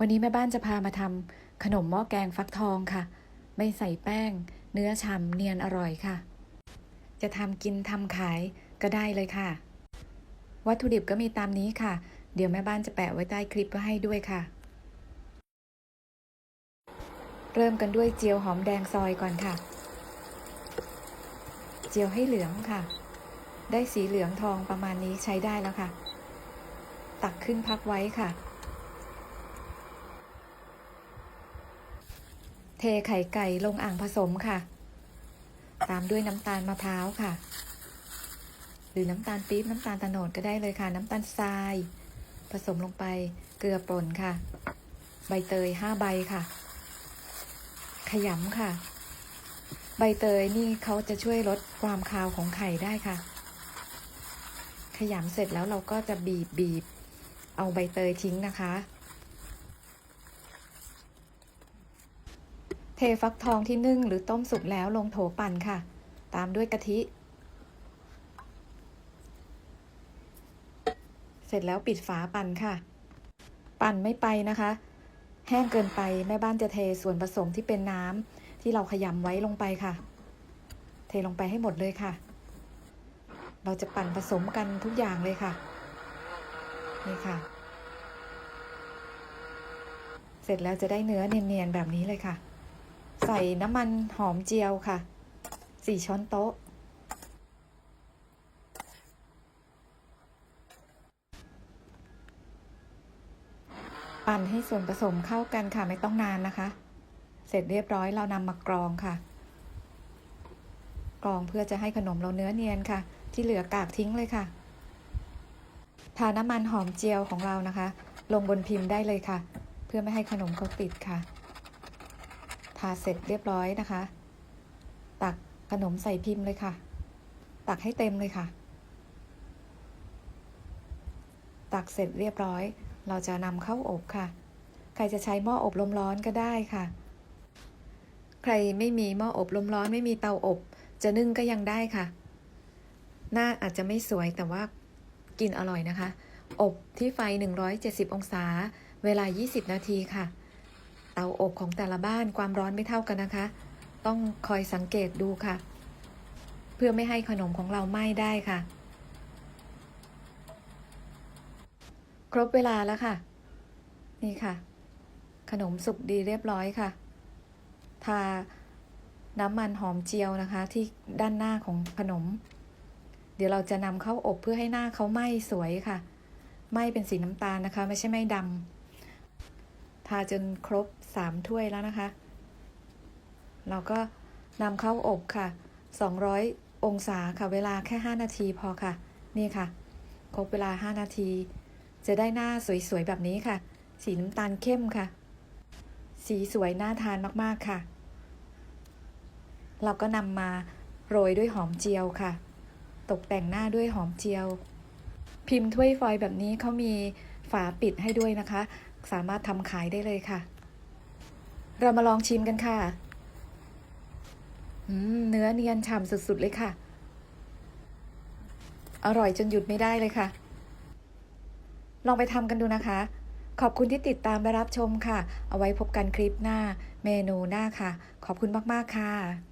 วันนี้แม่บ้านจะพามาทำขนมหม้อแกงฟักทองค่ะ ไม่ใส่แป้ง เนื้อฉ่ำเนียนอร่อยค่ะ จะทำกินทำขายก็ได้เลยค่ะ วัตถุดิบก็มีตามนี้ค่ะ เดี๋ยวแม่บ้านจะแปะไว้ใต้คลิปไว้ให้ด้วยค่ะ เริ่มกันด้วยเจียวหอมแดงซอยก่อนค่ะ เจียวให้เหลืองค่ะ ได้สีเหลืองทองประมาณนี้ใช้ได้แล้วค่ะ ตักขึ้นพักไว้ค่ะ เทไข่ไก่ลงอ่างผสมค่ะ ตามด้วยน้ำตาลมะพร้าวค่ะ หรือน้ำตาลปี๊บน้ำตาลตะโนดก็ได้เลยค่ะ น้ำตาลทราย ผสมลงไปเกลือป่นค่ะ ใบเตยห้าใบค่ะ ขยำค่ะ ใบเตยนี่เขาจะช่วยลดความคาวของไข่ได้ค่ะ ขยำเสร็จแล้วเราก็จะบีบบีบเอาใบเตยทิ้งนะคะ เทฟักทองที่นึ่งหรือต้มสุกแล้วลงโถปั่นค่ะ ตามด้วยกะทิ เสร็จแล้วปิดฝาปั่นค่ะ ปั่นไม่ไปนะคะ แห้งเกินไปแม่บ้านจะเทส่วนผสมที่เป็นน้ำที่เราขยำไว้ลงไปค่ะ เทลงไปให้หมดเลยค่ะ เราจะปั่นผสมกันทุกอย่างเลยค่ะ นี่ค่ะ เสร็จแล้วจะได้เนื้อเนียนๆแบบนี้เลยค่ะ ใส่น้ำมันหอมเจียวค่ะสี่ช้อนโต๊ะ ปั่นให้ส่วนผสมเข้ากันค่ะไม่ต้องนานนะคะ เสร็จเรียบร้อยเรานำมากรองค่ะ กรองเพื่อจะให้ขนมเราเนื้อเนียนค่ะ ที่เหลือกากทิ้งเลยค่ะ ทาน้ำมันหอมเจียวของเรานะคะ ลงบนพิมพ์ได้เลยค่ะ เพื่อไม่ให้ขนมเขาติดค่ะ ทาเสร็จเรียบร้อยนะคะ ตักขนมใส่พิมพ์เลยค่ะ ตักให้เต็มเลยค่ะ ตักเสร็จเรียบร้อย เราจะนำเข้าอบค่ะ ใครจะใช้หม้ออบลมร้อนก็ได้ค่ะ ใครไม่มีหม้ออบลมร้อนไม่มีเตาอบ จะนึ่งก็ยังได้ค่ะ หน้าอาจจะไม่สวยแต่ว่ากินอร่อยนะคะ อบที่ไฟ 170 องศา เวลา 20 นาทีค่ะ เตาอบของแต่ละบ้านความร้อนไม่เท่ากันนะคะ ต้องคอยสังเกตดูค่ะ เพื่อไม่ให้ขนมของเราไหม้ได้ค่ะ ครบเวลาแล้วค่ะ นี่ค่ะ ขนมสุกดีเรียบร้อยค่ะ ทาน้ำมันหอมเจียวนะคะ ที่ด้านหน้าของขนม เดี๋ยวเราจะนำเข้าอบเพื่อให้หน้าเขาไหม้สวยค่ะ ไหม้เป็นสีน้ำตาลนะคะ ไม่ใช่ไหม้ดำ ทาจนครบสามถ้วยแล้วนะคะ เราก็นำเข้าอบค่ะ 200 องศาค่ะ เวลาแค่ 5 นาทีพอค่ะ นี่ค่ะ ครบเวลา 5 นาที จะได้หน้าสวยๆ แบบนี้ค่ะ สีน้ำตาลเข้มค่ะ สีสวยน่าทานมากๆค่ะ เราก็นำมาโรยด้วยหอมเจียวค่ะ ตกแต่งหน้าด้วยหอมเจียว พิมพ์ถ้วยฟอยล์แบบนี้เขามีฝาปิดให้ด้วยนะคะ สามารถทำขายได้เลยค่ะ เรามาลองชิมกันค่ะเนื้อเนียนฉ่ำสุดๆเลยค่ะ อร่อยจนหยุดไม่ได้เลยค่ะ ลองไปทำกันดูนะคะ ขอบคุณที่ติดตามและรับชมค่ะ เอาไว้พบกันคลิปหน้า เมนูหน้าค่ะ ขอบคุณมากๆค่ะ